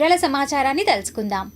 ఇప్పుడు సమాచారాన్ని తెలుసుకుందాం.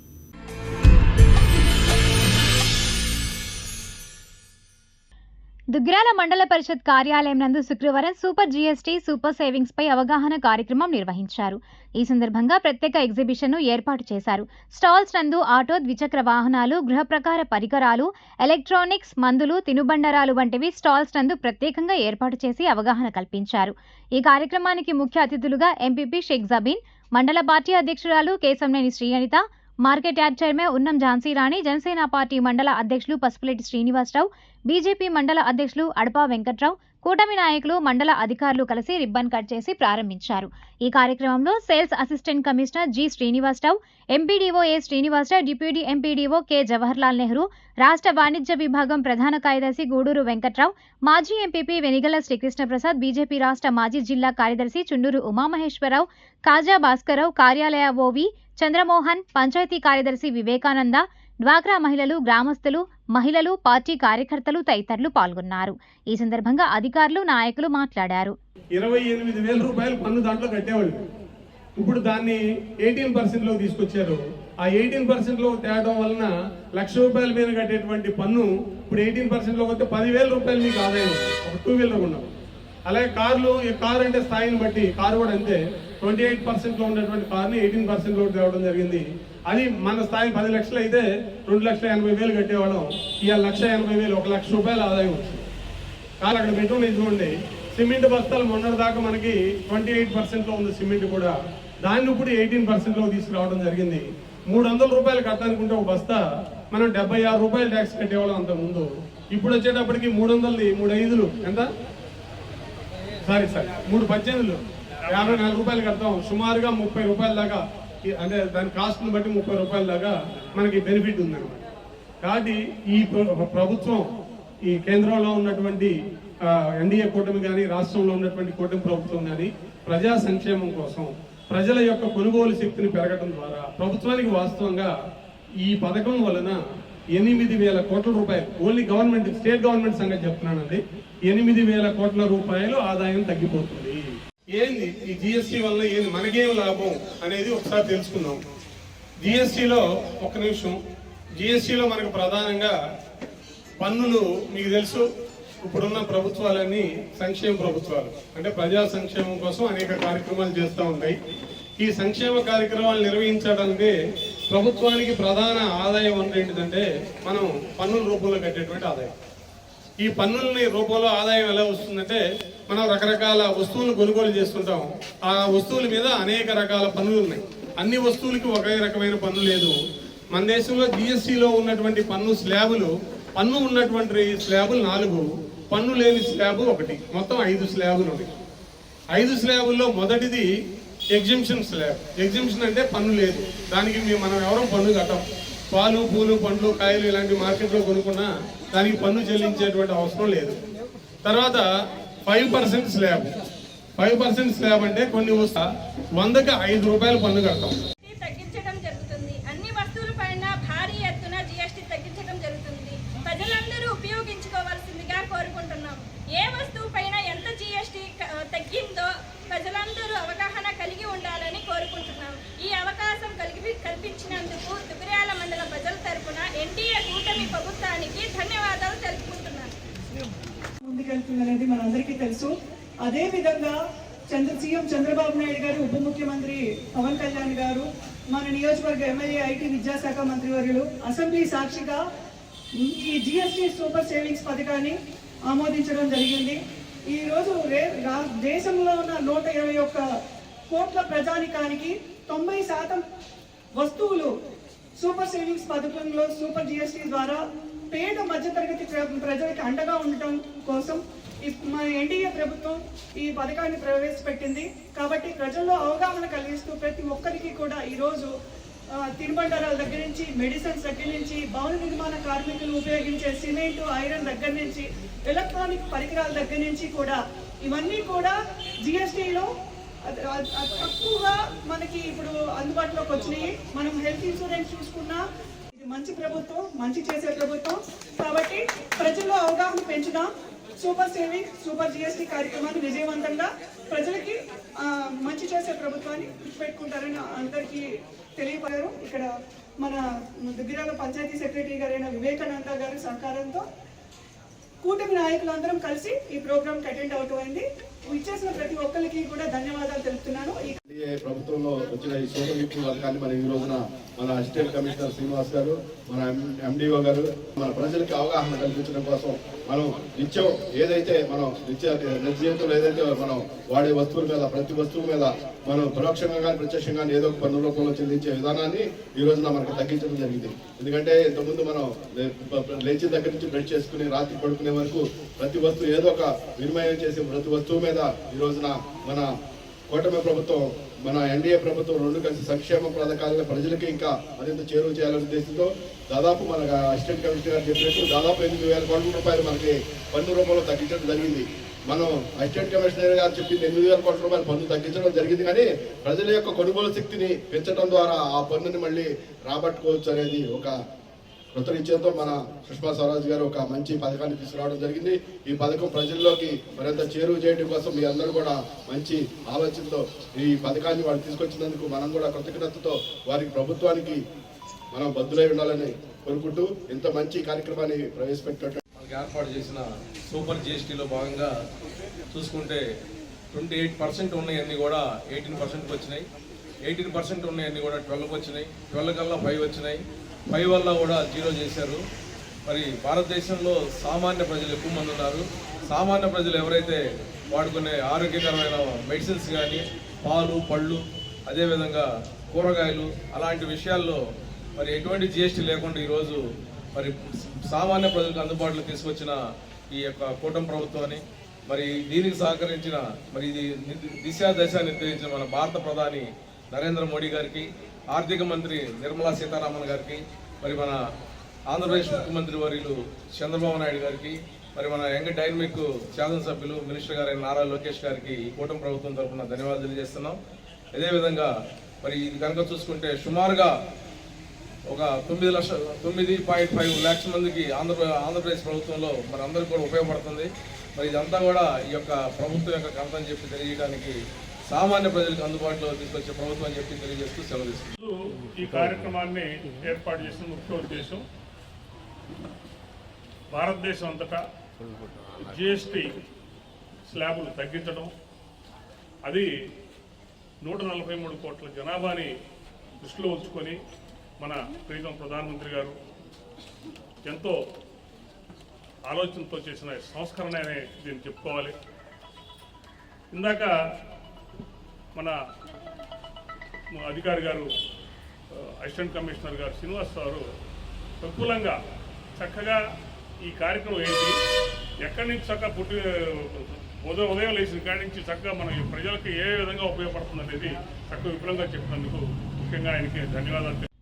దుగ్రాల మండల పరిషత్ కార్యాలయం నందు శుక్రవారం సూపర్ జీఎస్టీ సూపర్ సేవింగ్స్ పై అవగాహన కార్యక్రమం నిర్వహించారు. ఈ సందర్భంగా ప్రత్యేక ఎగ్జిబిషన్ను ఏర్పాటు చేశారు. స్టాల్స్ నందు ఆటో ద్విచక్ర వాహనాలు గృహప్రకార పరికరాలు ఎలక్ట్రానిక్స్ మందులు తినుబండరాలు వంటివి స్టాల్స్ నందు ప్రత్యేకంగా ఏర్పాటు చేసి అవగాహన కల్పించారు. ఈ కార్యక్రమానికి ముఖ్య అతిథులుగా ఎంపీపీ షేక్ జబీన్ మండల పార్టీ అధ్యక్షురాలు Keshamneni Shri Anitha market yard chairman Unnam Jhansi Rani Janasena party మండల అధ్యక్షులు పసుపులేటి శ్రీనివాసరావు బీజేపీ మండల అధ్యక్షులు అడపా వెంకట్రావు కూటమి నాయకులు మండల అధికారులు కలిసి రిబ్బన్ కట్ చేసి ప్రారంభించారు. ఈ కార్యక్రమంలో sales assistant commissioner G Srinivasarao MPDO A Srinivasarao deputy MPDO K Jawaharlal Nehru రాష్ట్ర వాణిజ్య విభాగం ప్రధాన కార్యదర్శి గూడూరు వెంకట్రావు మాజీ ఎంపీపీ వెనిగల శ్రీకృష్ణప్రసాద్ బీజేపీ రాష్ట్ర మాజీ జిల్లా కార్యదర్శి చుండూరు ఉమామహేశ్వరరావు కాజా భాస్కరరావు కార్యాలయ ఓవి చంద్రమోహన్ పంచాయతీ కార్యదర్శి వివేకానంద డ్వాక్రా మహిళలు గ్రామస్తులు మహిళలు పార్టీ కార్యకర్తలు తదితరులు పాల్గొన్నారు. ఈ సందర్భంగా అధికారులు నాయకులు మాట్లాడారు. ఇరవై ఎనిమిది వేల రూపాయలు పన్ను దాంట్లో కట్టేవాళ్ళు. ఇప్పుడు దాన్ని ఎయిటీన్ పర్సెంట్లో తీసుకొచ్చారు. ఆ ఎయిటీన్ పర్సెంట్లో తేవడం వలన లక్ష రూపాయల మీద కట్టేటువంటి పన్ను ఇప్పుడు ఎయిటీన్ పర్సెంట్లో వస్తే పదివేల రూపాయలు మీకు ఆదాయం. ఒక టూ వీలర్ ఉన్నాం అలాగే కార్లు ఈ కార్ అంటే స్థాయిని బట్టి కారు కూడా అంతే. ట్వంటీ ఎయిట్ పర్సెంట్లో ఉన్నటువంటి కార్ని ఎయిటీన్ పర్సెంట్లో తేవడం జరిగింది. అది మన స్థాయి పది లక్షలు అయితే రెండు లక్షల ఎనభై వేలు కట్టేవాళ్ళం. ఇవాళ లక్ష ఎనభై వేలు ఒక లక్ష రూపాయల ఆదాయం వచ్చింది. కానీ అక్కడ పెట్టుకుని చూడండి. సిమెంట్ బస్తాలు మొన్నటి దాకా మనకి ట్వంటీ ఎయిట్ పర్సెంట్లో ఉంది సిమెంట్ కూడా. దాన్ని ఇప్పుడు ఎయిటీన్ పర్సెంట్లో తీసుకురావడం జరిగింది. మూడు వందల రూపాయలు కట్టాలనుకుంటే ఒక బస్తా మనం డెబ్బై ఆరు రూపాయలు ట్యాక్స్ కట్టేవాళ్ళం అంత ముందు. ఇప్పుడు వచ్చేటప్పటికి మూడు వందలది మూడు ఐదులు. ఎంత? Sorry sir. మూడు పద్దెనిమిదిలు. యాభై నాలుగు రూపాయలు కడతాం. సుమారుగా ముప్పై రూపాయల దాకా అంటే దాని కాస్ట్ని బట్టి ముప్పై రూపాయల దాకా మనకి బెనిఫిట్ ఉందన్నమాట. కాబట్టి ఈ ప్రభుత్వం ఈ కేంద్రంలో ఉన్నటువంటి ఎన్డీఏ కూటమి కానీ రాష్ట్రంలో ఉన్నటువంటి కూటమి ప్రభుత్వం కానీ ప్రజా సంక్షేమం కోసం ప్రజల యొక్క కొనుగోలు శక్తిని పెరగడం ద్వారా ప్రభుత్వానికి వాస్తవంగా ఈ పథకం వలన ఎనిమిది వేల కోట్ల రూపాయలు ఓన్లీ గవర్నమెంట్ స్టేట్ గవర్నమెంట్ సంగతి చెప్తున్నానండి ఎనిమిది వేల కోట్ల రూపాయలు ఆదాయం తగ్గిపోతుంది. ఏంది ఈ జిఎస్టీ వల్ల ఏంది? మనకేం లాభం అనేది ఒకసారి తెలుసుకుందాం. జిఎస్టీలో ఒక నిమిషం. జిఎస్టీలో మనకు ప్రధానంగా పన్నులు మీకు తెలుసు. ఇప్పుడున్న ప్రభుత్వాలన్నీ సంక్షేమ ప్రభుత్వాలు. అంటే ప్రజా సంక్షేమం కోసం అనేక కార్యక్రమాలు చేస్తూ ఉంటాయి. ఈ సంక్షేమ కార్యక్రమాలు నిర్వహించడానికి ప్రభుత్వానికి ప్రధాన ఆదాయం వనరు ఏంటిదంటే మనం పన్నుల రూపంలో కట్టేటువంటి ఆదాయం. ఈ పన్నుల్ని రూపంలో ఆదాయం ఎలా వస్తుందంటే మనం రకరకాల వస్తువులను కొనుగోలు చేసుకుంటాం. ఆ వస్తువుల మీద అనేక రకాల పన్నులు ఉన్నాయి. అన్ని వస్తువులకి ఒకే రకమైన పన్ను లేదు. మన దేశంలో జిఎస్టీలో ఉన్నటువంటి పన్ను స్లాబులు పన్ను ఉన్నటువంటి స్లాబులు నాలుగు పన్ను లేని స్లాబ్ ఒకటి. మొత్తం ఐదు స్లాబులు ఉన్నాయి. ఐదు స్లాబుల్లో మొదటిది ఎగ్జిబిషన్ స్లాబ్. ఎగ్జిబిషన్ అంటే పన్ను లేదు. దానికి మనం ఎవరం పన్ను కట్టం. పాలు పూలు పండ్లు కాయలు ఇలాంటి మార్కెట్లో కొనుక్కున్నా దానికి పన్ను చెల్లించేటువంటి అవసరం లేదు. తర్వాత five percent slab. Five percent slab అంటే కొన్ని వస్తా వందకి ఐదు రూపాయలు పన్ను కడతాం. తగ్గించడం జరుగుతుంది. అన్ని వస్తువులపైన భారీ ఎత్తున జీఎస్టీ తగ్గించడం జరుగుతుంది. ప్రజలందరూ ఉపయోగించుకోవాల్సిందిగా కోరుకుంటున్నాం. ఏ వస్తువు పైన ఎంత జీఎస్టీ తగ్గిందో ప్రజలందరూ అవగాహన కలిగి ఉండాలని కోరుకుంటున్నాం. ఈ అవకాశం కలిగి కల్పించినందుకు దుగ్ర్యాల మండల ప్రజల తరపున ఎన్డీఏ కూటమి ప్రభుత్వానికి ధన్యవాదాలు తెలుపుకుంటున్నాను. ముందుకెళ్తుందనేది మనందరికీ తెలుసు. అదే విధంగా చంద్ర సీఎం చంద్రబాబు నాయుడు గారు ఉప ముఖ్యమంత్రి పవన్ కళ్యాణ్ గారు మన నియోజకవర్గ ఎమ్మెల్యే ఐటీ విద్యాశాఖ మంత్రి వర్యులు అసెంబ్లీ సాక్షిగా ఈ జిఎస్టీ సూపర్ సేవింగ్స్ పథకాన్ని ఆమోదించడం జరిగింది. ఈ రోజు రే- దేశంలో ఉన్న నూట ఇరవై ఒక్క కోట్ల ప్రజానికానికి తొంభై శాతం వస్తువులు. సూపర్ సేవింగ్స్ పథకంలో సూపర్ జిఎస్టీ ద్వారా పేద మధ్యతరగతి ప్ర- అండగా ఉండటం కోసం మన ఎన్డీఏ ప్రభుత్వం ఈ పథకాన్ని ప్రవేశపెట్టింది. కాబట్టి ప్రజల్లో అవగాహన కలిగిస్తూ ప్రతి ఒక్కరికి కూడా ఈరోజు తినుబండారాల దగ్గర నుంచి మెడిసిన్స్ దగ్గర నుంచి భవన నిర్మాణ కార్మికులు ఉపయోగించే సిమెంట్ ఐరన్ దగ్గర నుంచి ఎలక్ట్రానిక్ పరికరాల దగ్గర నుంచి కూడా ఇవన్నీ కూడా జిఎస్టీలో తక్కువగా మనకి ఇప్పుడు అందుబాటులోకి వచ్చినాయి. మనం హెల్త్ ఇన్సూరెన్స్ చూసుకున్నా ఇది మంచి ప్రభుత్వం మంచి చేసే ప్రభుత్వం. కాబట్టి ప్రజల్లో అవగాహన పెంచుదాం. సూపర్ సేవింగ్ సూపర్ జిఎస్టీ కార్యక్రమాన్ని విజయవంతంగా ప్రజలకి మంచి చేసే ప్రభుత్వాన్ని పెట్టుకుంటారని అందరికీ తెలియపడారు. ఇక్కడ మన దుగ్గిరాల పంచాయతీ సెక్రటరీ గారైన వివేకానంద గారి సహకారంతో కూటమి నాయకులందరం కలిసి ఈ ప్రోగ్రామ్కి అటెండ్ అవుతుంది ఇచ్చేసిన ప్రతి ఒక్కరికి కూడా ధన్యవాదాలు తెలుపుతున్నాను. ప్రభుత్వంలో వచ్చిన ఈ సోదర విప్పు పథకాన్ని మనం ఈ రోజున మన అసిస్టెంట్ కమిషనర్ శ్రీనివాస్ గారు మన ఎండిఓ గారు మన ప్రజలకు అవగాహన కల్పించడం కోసం మనం నిత్యం ఏదైతే మనం నిత్య జీవితంలో ఏదైతే మనం వాడే వస్తువుల మీద ప్రతి వస్తువు మీద మనం పరోక్షంగా కానీ ప్రత్యక్షంగా కానీ ఏదో ఒక పన్ను రూపంలో చెల్లించే విధానాన్ని ఈ రోజున మనకు తగ్గించడం జరిగింది. ఎందుకంటే ఇంతకుముందు మనం లేచిన దగ్గర నుంచి బ్రెడ్ చేసుకుని రాత్రి పడుకునే వరకు ప్రతి వస్తువు ఏదో ఒక వినిమయం చేసే ప్రతి వస్తువు మీద ఈ రోజున మన కూటమి ప్రభుత్వం మన ఎన్డీఏ ప్రభుత్వం రెండు కలిసి సంక్షేమ పథకాలను ప్రజలకి ఇంకా మరింత చేరువ చేయాలనే ఉద్దేశంతో దాదాపు మన అసిస్టెంట్ కమిషనర్ గారు చెప్పినట్టు దాదాపు ఎనిమిది వేల కోట్ల రూపాయలు మనకి పన్ను రూపంలో తగ్గించడం జరిగింది. మనం అసిస్టెంట్ కమిషనర్ గారు చెప్పింది ఎనిమిది వేల కోట్ల రూపాయలు పన్ను తగ్గించడం జరిగింది కానీ ప్రజల యొక్క కొనుగోలు శక్తిని పెంచడం ద్వారా ఆ పన్నుని మళ్ళీ రాబట్టుకోవచ్చు అనేది ఒక కృతనిశ్చయంతో మన సుష్మా స్వరాజ్ గారు ఒక మంచి పథకాన్ని తీసుకురావడం జరిగింది. ఈ పథకం ప్రజల్లోకి మరింత చేరువ చేయడం కోసం మీ అందరూ కూడా మంచి ఆలోచనతో ఈ పథకాన్ని వాళ్ళు తీసుకొచ్చినందుకు మనం కూడా కృతజ్ఞతతో వారికి ప్రభుత్వానికి మనం బద్దులై ఉండాలని కోరుకుంటూ ఇంత మంచి కార్యక్రమాన్ని ప్రవేశపెట్టినట్టు మనకి ఏర్పాటు చేసిన సూపర్ జిఎస్టీలో భాగంగా చూసుకుంటే ట్వంటీ ఎయిట్ పర్సెంట్ ఉన్నాయన్నీ కూడా ఎయిటీన్ పర్సెంట్కి వచ్చినాయి. ఎయిటీన్ పర్సెంట్ ఉన్నాయన్నీ కూడా ట్వెల్వ్ వచ్చినాయి. ట్వెల్వ్ కల్లా ఫైవ్ వచ్చినాయి. ఫైవ్ వల్ల కూడా జీరో చేశారు. మరి భారతదేశంలో సామాన్య ప్రజలు ఎక్కువ మంది ఉన్నారు. సామాన్య ప్రజలు ఎవరైతే వాడుకునే ఆరోగ్యకరమైన మెడిసిన్స్ కానీ పాలు పళ్ళు అదేవిధంగా కూరగాయలు అలాంటి విషయాల్లో మరి ఎటువంటి జిఎస్టీ లేకుండా ఈరోజు మరి సామాన్య ప్రజలకు అందుబాటులో తీసుకొచ్చిన ఈ యొక్క కూటమి ప్రభుత్వాన్ని మరి దీనికి సహకరించిన మరి ఇది ని- దిశా దశ నిర్దేశించిన మన భారత ప్రధాని నరేంద్ర మోడీ గారికి ఆర్థిక మంత్రి నిర్మలా సీతారామన్ గారికి మరి మన ఆంధ్రప్రదేశ్ ముఖ్యమంత్రి వర్యులు చంద్రబాబు నాయుడు గారికి మరి మన యంగ్ డైనమిక్ శాసనసభ్యులు మినిస్టర్ గారైన నారా లోకేష్ గారికి ఈ కూటమి ప్రభుత్వం తరఫున ధన్యవాదాలు తెలియజేస్తున్నాం. అదేవిధంగా మరి ఇది కనుక చూసుకుంటే సుమారుగా ఒక తొమ్మిది లక్షల తొమ్మిది పాయింట్ ఫైవ్ ల్యాక్స్ మందికి ఆంధ్ర ఆంధ్రప్రదేశ్ ప్రభుత్వంలో మరి అందరికీ కూడా ఉపయోగపడుతుంది. మరి ఇదంతా కూడా ఈ యొక్క ప్రభుత్వం యొక్క కథ అని చెప్పి తెలియజేయడానికి సామాన్య ప్రజలకు అందుబాటులో తీసుకొచ్చే ప్రభుత్వం అని చెప్పి తెలియజేస్తూ సెలవు ఈ కార్యక్రమాన్ని ఏర్పాటు చేసిన ముఖ్య ఉద్దేశం భారతదేశం అంతటా జిఎస్టి స్లాబులు తగ్గించడం. అది నూట నలభై మూడు కోట్ల జనాభాని దృష్టిలో ఉంచుకొని మన ప్రీతం ప్రధానమంత్రి గారు ఎంతో ఆలోచనతో చేసిన సంస్కరణ అనే దీన్ని చెప్పుకోవాలి. ఇందాక మన అధికారి గారు అసిస్టెంట్ కమిషనర్ గారు శ్రీనివాస్ గారు ప్రకూలంగా చక్కగా ఈ కార్యక్రమం ఏంటి? ఎక్కడి నుంచి చక్కగా పుట్టి ఉదయం ఉదయం లేచిన కాడి నుంచి చక్కగా మన ఈ ప్రజలకు ఏ విధంగా ఉపయోగపడుతుంది అనేది చక్కగా విపులంగా చెప్పినందుకు ముఖ్యంగా ఆయనకి ధన్యవాదాలు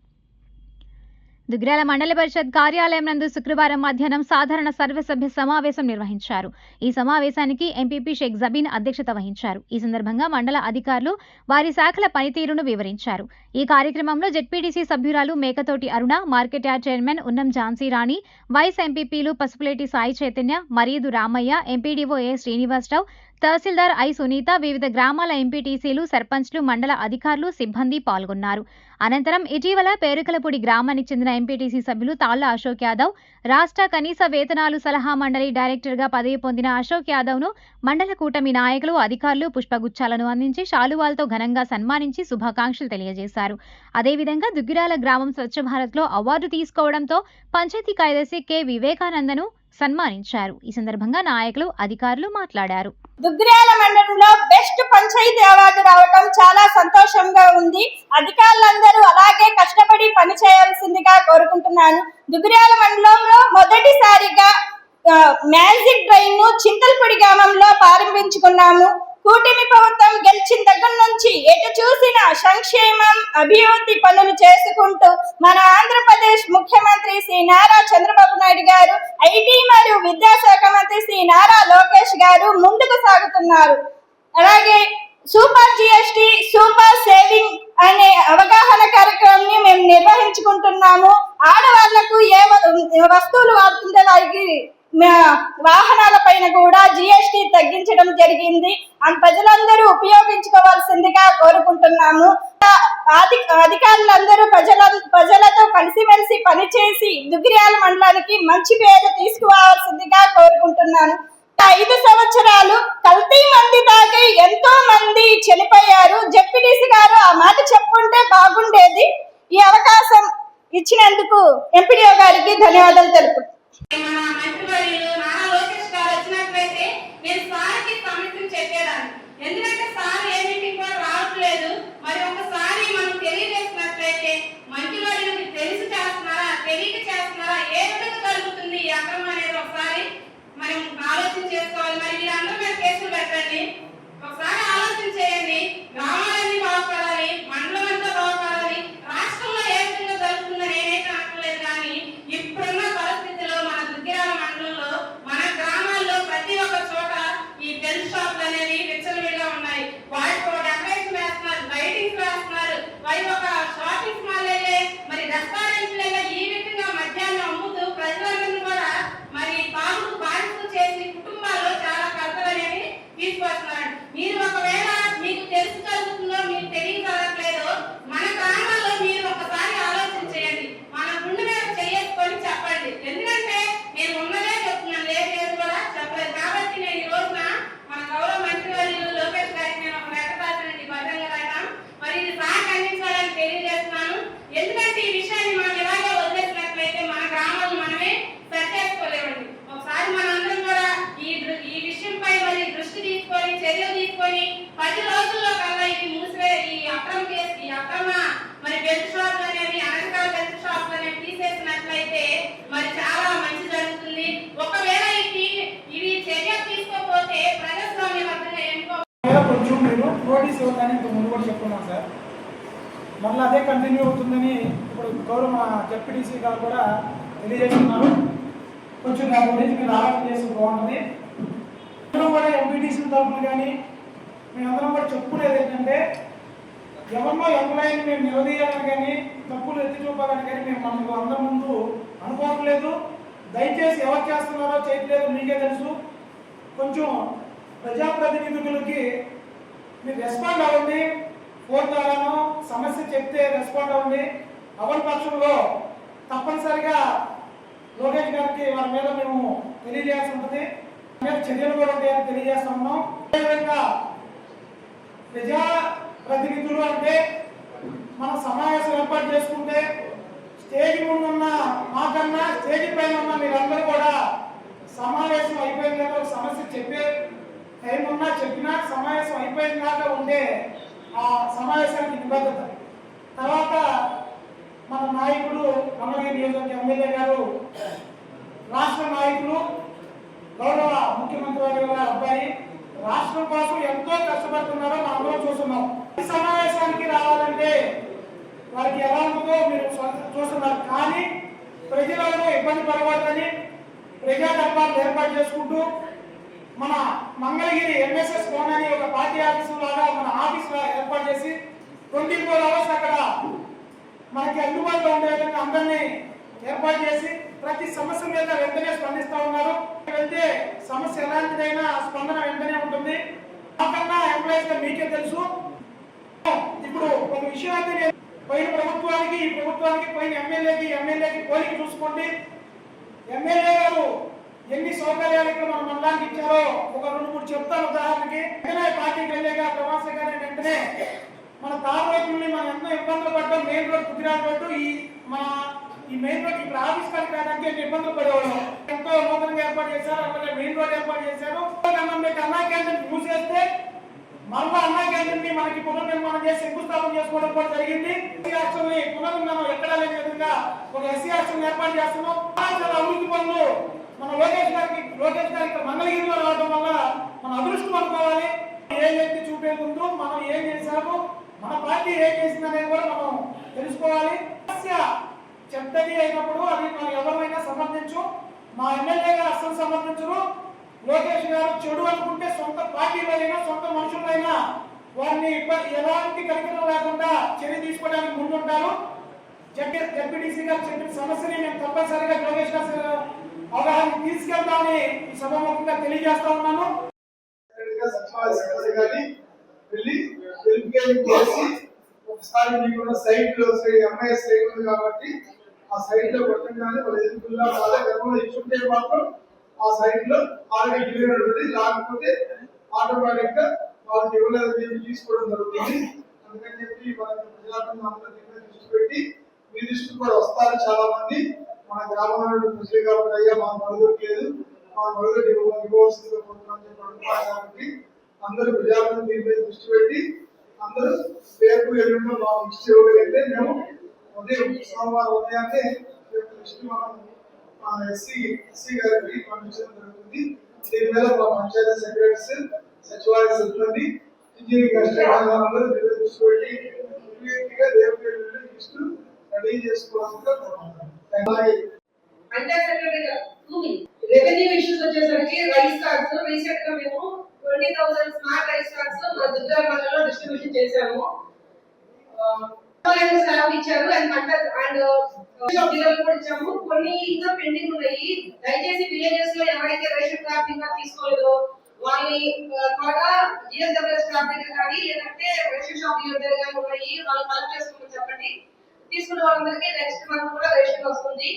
దుగ్రాల మండల పరిషత్ కార్యాలయం నందు శుక్రవారం మధ్యాహ్నం సాధారణ సర్వసభ్య సమావేశం నిర్వహించారు. ఈ సమావేశానికి ఎంపీపీ షేక్ జబీన్ అధ్యక్షత వహించారు. ఈ సందర్భంగా మండల అధికారులు వారి శాఖల పనితీరును వివరించారు. ఈ కార్యక్రమంలో జెడ్పీటీసీ సభ్యురాలు Mekathoti Aruna market yard chairman Unnam Jhansi Rani vice ఎంపీపీలు Pasupuleti Sai Chaitanya Maridu Ramaiah MPDO A Srinivasarao tahsildar I Sunitha వివిధ గ్రామాల ఎంపీటీసీలు సర్పంచ్లు మండల అధికారులు సిబ్బంది పాల్గొన్నారు. అనంతరం ఇటీవల పేరుకలపూడి గ్రామానికి చెందిన ఎంపీటీసీ సభ్యులు తాళ్ళ అశోక్ యాదవ్ రాష్ట్ర కనీస వేతనాలు సలహా మండలి డైరెక్టర్గా పదవి పొందిన అశోక్ యాదవ్ను మండల కూటమి నాయకులు అధికారులు పుష్పగుచ్చాలను అందించి శాలువాలతో ఘనంగా సన్మానించి శుభాకాంక్షలు తెలియజేశారు. అదేవిధంగా దుగ్గిరాల గ్రామం స్వచ్ఛ భారత్లో అవార్డు తీసుకోవడంతో పంచాయతీ కార్యదర్శి కె. వివేకానందను సన్మానించారు. ఈ సందర్భంగా నాయకులు అధికారులు మాట్లాడారు. దుగ్గిరాల మండలంలో బెస్ట్ పంచాయతీ అవార్డు రావటం చాలా సంతోషంగా ఉంది. అధికారులందరూ అలాగే కష్టపడి పని చేయాల్సిందిగా కోరుకుంటున్నాను. దుగ్గిరాల మండలంలో మొదటిసారిగా మ్యాజిక్ డ్రైన్ను చింతల్పూడి గ్రామంలో ప్రారంభించుకున్నాము. కూటమి ప్రభుత్వం గెలిచిన దగ్గర నుంచి ఎటు చూసిన సంక్షేమం అభివృద్ధి పనులు చేసుకుంటూ మన ఆంధ్రప్రదేశ్ ముఖ్యమంత్రి శ్రీ నారా చంద్రబాబు నాయుడు గారు ఐటీ మరియు విద్యాశాఖ మంత్రి శ్రీ నారా లోకేష్ గారు ముందుకు సాగుతున్నారు. అలాగే సూపర్ జిఎస్టి సూపర్ సేవింగ్ అనే అవగాహన కార్యక్రమాన్ని మేము నిర్వహించుకుంటున్నాము. ఆడవాళ్ళకు ఏ వస్తువులు వాడుతుంటే వారికి వాహనాల పైన కూడా జిఎస్టి తగ్గించడం జరిగింది. ప్రజలందరూ ఉపయోగించుకోవాల్సిందిగా కోరుకుంటున్నాము. అధికారులందరూ ప్రజల ప్రజలతో కలిసిమెలిసి పనిచేసి దుగ్గిరాల మండలానికి మంచి పేరు తీసుకురావాల్సిందిగా కోరుకుంటున్నాను. ఐదు సంవత్సరాలు కల్తీ మంది తాగి ఎంతో మంది చనిపోయారు. జెడ్పీటీసీ గారు ఆ మాట చెప్పుంటే బాగుండేది. ఈ అవకాశం ఇచ్చినందుకు ఎంపీడీఓ గారికి ధన్యవాదాలు తెలుపుతున్నాను వచ్చినట్లయితే నేను సార్కి సార్ కూడా రావట్లేదు. మరి ఒకసారి మనం తెలిసి చేస్తున్నారా తెలియక చేస్తున్నారా అనేది ఒకసారి ఆలోచన చేసుకోవాలి. మరి మీరందరూ మీద కేసులు పెట్టండి. ఒకసారి ఆలోచన చేయండి గ్రామాలన్నీ బాగుపడాలి మండలం అంతా బాగుపడాలి రాష్ట్రంలో ఏ విధంగా జరుగుతుందని నేనైతే అనట్లేదు కానీ ఇప్పుడున్న పరిస్థితిలో మన దుగ్గిరాల మండలంలో మన గ్రామాల్లో ప్రతి ఒక్క చోట ఈ బెల్ షాపులు అనేవి విచ్చలవిడిగా ఉన్నాయి వాటికి డెకరేషన్ వేస్తున్నారు లైటింగ్స్ వేస్తున్నారు వారి ఒక షాపింగ్ మాల్ మరి రెస్టారెంట్లు ఈ విధంగా మద్యాన్ని అమ్ముతూ ప్రజలందరినీ కూడా మరి బాబుకు బాధితులు చేసి కుటుంబాల్లో చాలా కథలు అనేవి తీసుకొస్తున్నారు మీరు ఒకవేళ మీకు తెలిసి జరుగుతుందో మీకు తెలియజరగట్లేదో మన గ్రామాల్లో మీరు ఒకసారి ఆలోచన చేయండి మన గుండె మీద చేసుకొని చెప్పండి ఎందుకంటే నేను ఉన్నదే చెప్తున్నాను లేదు లేదు కూడా చెప్పలేదు కాబట్టి నేను ఈ రోజున మన గౌరవ మంత్రి వర్యులు లోకేష్ గారికి నేను ఒక లెటర్ రాసినండి బహిరంగ రాయడం మరి ఇది సార్ ఖండించాలని తెలియజేస్తున్నాను ఎందుకంటే ఈ విషయాన్ని మనం ఇలాగే వదిలేసినట్లయితే మన గ్రామాలను మనమే సరిచేసుకోలేమండి ఒకసారి మనందరం కూడా ఈ దృ- ఈ విషయంపై మరి దృష్టి తీసుకొని చర్యలు తీసుకొని పది రోజుల్లో కల్లా ఇది మూసివే ఈ అక్రమ కేసు ఈ అక్రమ మరి బెల్ట్ షాపులు అనేవి అనధికార బెల్ట్ షాపులు అనేవి తీసేసినట్లయితే మరి చాలా మంచి జరుగుతుంది ఒకవేళ ఇది ఇవి చర్య తీసుకోకపోతే ప్రజాస్వామ్యబద్ధంగా ఎన్నుకో మీద కొంచెం మీరు నోటీస్ ఇవ్వదని ఇంత ముందు కూడా చెప్పుకున్నాం సార్ మళ్ళీ అదే కంటిన్యూ అవుతుందని ఇప్పుడు గౌరవ జెడ్పీటీసీ గారు కూడా తెలియజేస్తున్నారు. కొంచెం దాని గురించి మీరు ఆలోచన చేసి బాగుంటుంది. అందరం కూడా ఎంపీటీసీ తరఫున కానీ మేమందరం కూడా చెప్పుకునేది ఏంటంటే ఎవరినో ఎంప్లాయీని మేము నిలదీయాలని కానీ తప్పులు ఎత్తి చూపాలని కానీ మేము మనకు అందరి ముందు అనుకోవట్లేదు దయచేసి ఎవరు చేస్తున్నారో చేయట్లేదు మీకే తెలుసు. కొంచెం ప్రజాప్రతినిధులకి మీరు రెస్పాండ్ అవ్వండి. ఫోన్ ద్వారాను సమస్య చెప్తే రెస్పాండ్ అవ్వండి. అవని పక్షంలో తప్పనిసరిగా లోకేష్ గారికి వారి మీద మేము తెలియజేయాల్సి ఉంటుంది. మీద చర్యలు కూడా ఉంటాయని తెలియజేస్తా ఉన్నాం. అదేవిధంగా ప్రజా ప్రతినిధులు అంటే మన సమావేశం ఏర్పాటు చేసుకుంటే స్టేజ్ ముందు ఉన్న మాకన్నా స్టేజ్ పైన ఉన్న మీరందరూ కూడా సమావేశం అయిపోయిన తర్వాత సమస్య చెప్పే టైం ఉన్నా చెప్పినా సమావేశం అయిపోయిన దాకా ఉండే ఆ సమావేశానికి నిబద్ధత. తర్వాత మన నాయకుడు మంగళగిరి నియోజకవర్గ ఎమ్మెల్యే గారు రాష్ట్ర నాయకులు గౌరవ ముఖ్యమంత్రి వారి గారి అబ్బాయి రాష్ట్రం కోసం ఎంతో కష్టపడుతున్నారో మనం అందరం చూస్తున్నాం. ఈ సమావేశానికి రావాలంటే వారికి ఎలా ఉంటుందో మీరు చూస్తున్నారు. కానీ ప్రజలలో ఇబ్బంది పడవద్దని ప్రజా దర్బార్లు ఏర్పాటు చేసుకుంటూ మన మంగళగిరి ఎంఎస్ఎస్ భవన్ అని ఒక పార్టీ ఆఫీసు లాగా మన ఆఫీస్ ఏర్పాటు చేసి ట్వంటీ ఫోర్ అవర్స్ అక్కడ మనకి అందుబాటులో ఉండే విధంగా అందరినీ ఏర్పాటు చేసి ప్రతి సమస్య మీద వెంటనే స్పందిస్తా ఉన్నారు. వెళ్తే సమస్య ఎలాంటిదైనా స్పందన వెంటనే ఉంటుంది. నాకన్నా ఎంప్లాయీస్ మీకే తెలుసు. ఇప్పుడు ఒక విషయాన్ని నేను పోయిన ప్రభుత్వానికి ఈ ప్రభుత్వానికి పోయిన ఎమ్మెల్యేకి ఎమ్మెల్యేకి పోలిక చూసుకోండి. ఎమ్మెల్యే గారు ఎన్ని సౌకర్యాలు ఇక్కడ మన మండలానికి ఇచ్చారో ఒక రెండు మూడు చెప్తాను ఉదాహరణకి వెంటనే పార్టీకి వెళ్ళాక ప్రవాస గారి వెంటనే మన తార్ రోడ్ నుండి మనం ఎంతో ఇబ్బందులు పడ్డాం మెయిన్ రోడ్ గుజరాత్ రోడ్డు ఈ మన ఈ మెయిన్ రోడ్ ఇక్కడ ఆఫీస్ కాడికి రావడానికి ఎన్ని ఇబ్బందులు పడేవాళ్ళం. ఎంతో నూతనంగా ఏర్పాటు చేశారు అలాగే మెయిన్ రోడ్ ఏర్పాటు చేశారు. అన్నం మీకు అన్నా క్యాంటీన్ మూసేస్తే మరలా అన్నా క్యాంటీన్ని మనకి పునర్నిర్మాణం చేసి శంకుస్థాపన చేసుకోవడం కూడా జరిగింది. ఎస్సీ హాస్టల్ని పునర్నిర్మాణం ఎక్కడా లేని విధంగా ఒక ఎస్సీ హాస్టల్ ఏర్పాటు చేస్తున్నాం. చాలా అభివృద్ధి పనులు మన లోకేష్ గారికి లోకేష్ గారికి మంగళగిరిలో రావడం వల్ల మన అదృష్టం అనుకోవాలి. ఏ వ్యక్తి చూపే ముందు మనం ఏం చేశాము మన పార్టీ ఏం చేసింది అనేది కూడా మనం తెలుసుకోవాలి. సమస్య చెడ్డది అయినప్పుడు అది మనం ఎవరైనా సమర్థించు. మా ఎమ్మెల్యే గారు అస్సలు సమర్థించరు. లోకేష్ గారు చెడు అనుకుంటే సొంత పార్టీలైనా సొంత మనుషులైనా వారిని ఇబ్బంది ఎలాంటి కనికరం లేకుండా చర్య తీసుకోవడానికి ముందుంటారు. జడ్పీటీసీ గారు చెప్పిన సమస్యని నేను తప్పనిసరిగా లోకేష్ గారు అవగాహన తీసుకెళ్తామని ఈ సభాముఖంగా తెలియజేస్తా ఉన్నాను. సచివాలయ సిబ్బంది వెళ్ళి వెరిఫికేషన్ చేసి ఒకసారి మీకు కూడా సైట్ ఎంఐఎస్ సైట్ ఉంది కాబట్టి ఆ సైట్లో కొట్టగానే వాళ్ళు ఎదుగుతున్నా వాళ్ళ గతంలో ఇచ్చుంటే మాత్రం ఆ సైట్లో ఆల్రెడీ క్లియర్ ఉంటుంది. లేకపోతే ఆటోమేటిక్గా వాళ్ళకి ఇవ్వలేదు తీసుకోవడం జరుగుతుంది. అందుకని చెప్పి మన ప్రజాపతి అందరూ దృష్టి పెట్టి మీ దృష్టి కూడా వస్తారు చాలా మంది మన గ్రామంలో ప్రజలు కాబట్టి అయ్యా మా మరుగుదొరికి లేదు. మా మరుగుదొరికి ఇవ్వవలసిందిగా కాబట్టి అందరూ ప్రజాపతి దీనిపై దృష్టి పెట్టి అందరూ రేపు ఎల్లుండో మా దృష్టి ఇవ్వగలిగితే మేము ఉదయం సోమవారం ఉదయాన్నే రేపు దృష్టి మనం ఎస్సీ ఎస్సీ గారికి పంపించడం జరుగుతుంది. దీని మీద మా పంచాయతీ సెక్రటరీస్ సచివాలయ సిబ్బంది ఇంజనీరింగ్ అసిస్టెంట్ అందరూ దీని దృష్టి పెట్టి immediate గా రేపు ఎల్లుండి లిస్టు రెడీ చేసుకోవాల్సిందిగా కోరుకుంటున్నాను అంటే సెక్రటరీ రెవెన్యూ ఇష్యూస్ వచ్చేసరికి రైస్ కార్డ్స్ రీసెంట్గా మేము twenty thousand smart rice cards మన దుర్గా మండలంలో డిస్ట్రిబ్యూషన్ చేశాము. స్టాఫ్ ఇచ్చారు అండ్ పంట అండ్ డీలర్లు కూడా ఇచ్చాము. కొన్ని ఇంకా పెండింగ్ ఉన్నాయి. దయచేసి విలేజెస్లో ఎవరైతే రేషన్ కార్డ్ ఇంకా తీసుకోలేదో వాళ్ళని ఆ, త్వరగా జిఎస్డబ్ల్యూ స్టాఫ్ దగ్గర కానీ లేదంటే రేషన్ షాప్ దగ్గర కానీ ఉన్నాయి వాళ్ళు కలెక్ట్ చేసుకోమని చెప్పండి. తీసుకున్న వాళ్ళందరికీ నెక్స్ట్ మంత్ కూడా రేషన్ వస్తుంది.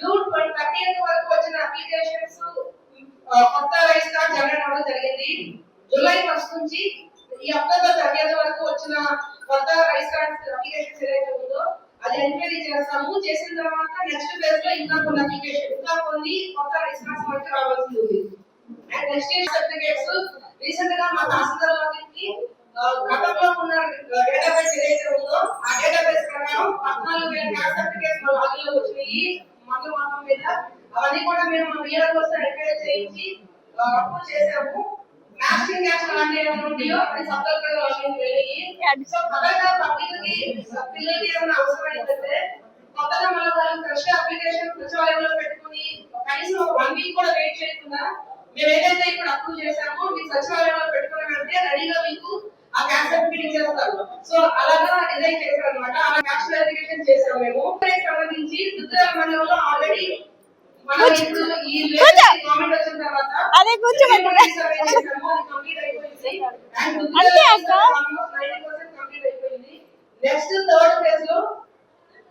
జూన్ థర్టీ వరకు వచ్చిన అప్లికేషన్స్ కొత్త రైస్ కార్డ్ జనరేట్ అవ్వడం జరిగింది. జూలై ఫస్ట్ నుంచి ఈ అక్టోబర్ థర్టీ వరకు వచ్చిన కొత్త రైస్ కార్డ్ అప్లికేషన్స్ ఏదైతే ఉందో అది ఎంక్వైరీ చేస్తాము. చేసిన తర్వాత నెక్స్ట్ ఫేజ్లో ఇంకా కొన్ని అప్లికేషన్ ఇంకా కొన్ని కొత్త రైస్ కార్డ్స్ మనకి రావాల్సి ఉంది. అండ్ నెక్స్ట్ సర్టిఫికేట్స్ రీసెంట్గా మా తహసీల్దార్ వారికి గతంలో ఉన్న డేటాబేస్ ఏదైతే ఉందో ఆ డేటాబేస్ ప్రకారం పద్నాలుగు వేల క్యాస్ట్ సర్టిఫికేట్స్ మా వచ్చినాయి మందు మొత్తం మీద అవన్నీ కూడా మేము వీఆర్ కోసం ఎంకరేజ్ చేయించి అప్రూవ్ చేసాము మ్యాచింగ్ క్యాస్ట్ అలాంటి ఏమైనా ఉన్నాయో అది సబ్ వాళ్ళకి వెళ్ళి సో పదంగా పబ్లిక్కి పిల్లలకి ఏమైనా అవసరం ఏంటంటే కొత్తగా మనం వాళ్ళు ఫ్రెష్ అప్లికేషన్ సచివాలయంలో పెట్టుకుని కనీసం వన్ వీక్ కూడా వెయిట్ చేయకుండా మేము ఏదైతే ఇప్పుడు అప్రూవ్ చేసామో మీ సచివాలయంలో పెట్టుకున్నామంటే రెడీగా మీకు ఇచ్చేస్తారు సో అలాగా డిజైన్ చేశారు అనమాట అలా చేసాం మేము. సంబంధించి దుద్ద మండలంలో ఆల్రెడీ అదే కూర్చోబెట్టరా? అంతే అక్క. నెక్స్ట్ థర్డ్ ఫేజ్లో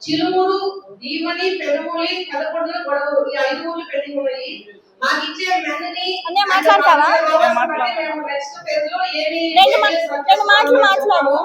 చిరుమూరు దీవని పెనుమూలి కలకొండ గొడవ ఈ ఐదు ఊర్లు పెండింగ్ ఉన్నాయి. అన్నయ్య మాట్లాడతావా? రెండు రెండు మాటలు మాట్లాడు.